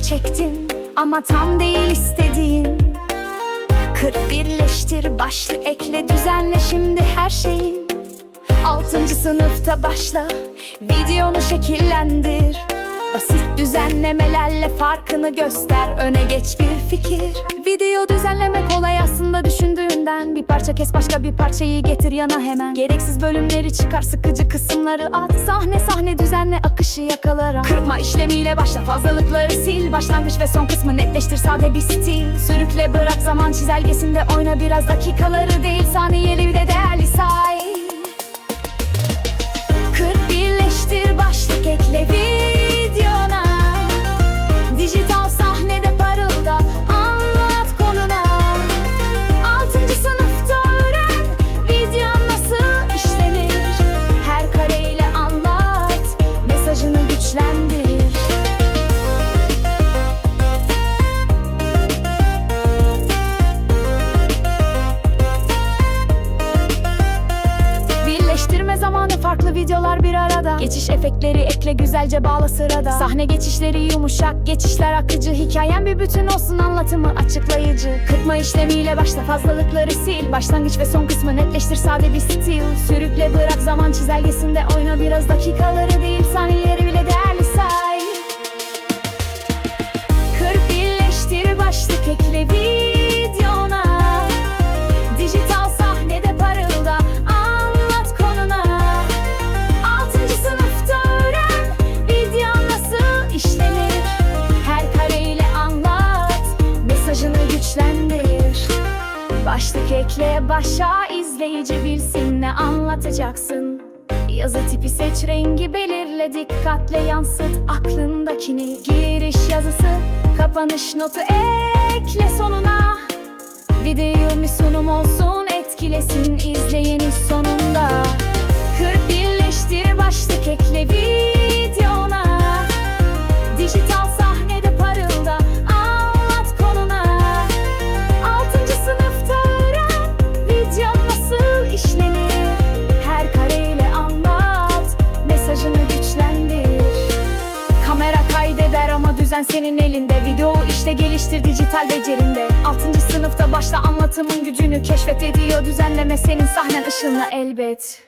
çektin ama tam değil istediğin. Kır birleştir başlı ekle düzenle şimdi her şeyi. Altıncı sınıfta başla videonu şekillendir Basit düzenlemelerle farkını göster. Öne geç bir fikir. Video düzenlemek kolay aslında düşündüğünden. Bir parça kes başka bir parçayı getir yana hemen. Gereksiz bölümleri çıkar sıkıcı kısımları at. Sahne sahne düzenle akışı yakalarak. Kırpma işlemiyle başla fazlalıkları sil. Başlangıç ve son kısmı netleştir sade bir stil. Sürükle bırak zaman çizelgesinde oyna biraz dakikaları değil. Saniyeleri de değerli say farklı videolar bir arada. Geçiş efektleri ekle güzelce bağla sırada. Sahne geçişleri yumuşak geçişler akıcı. Hikayen bir bütün olsun anlatımı açıklayıcı. Kırpma işlemiyle başta fazlalıkları sil. Başlangıç ve son kısmı netleştir sade bir stil. Sürükle bırak zaman çizelgesinde oyna. Biraz dakikaları değil saniyeleri bile değerli say. Kır birleştir başlık ekle videona Başlık ekle başa izleyici bilsin ne anlatacaksın. Yazı tipi seç rengi belirle dikkatle yansıt aklındakini. Giriş yazısı kapanış notu ekle sonuna. Video bir sunum olsun etkilesin izleyeni sonunda. 41 video nasıl işlenir? Her kareyle anlat mesajını güçlendir. Kamera kaydeder ama düzen senin elinde. Video işte geliştir dijital becerinde. Altıncı sınıfta başla anlatımın gücünü keşfet ediyor. Düzenleme senin sahnen ışığına elbet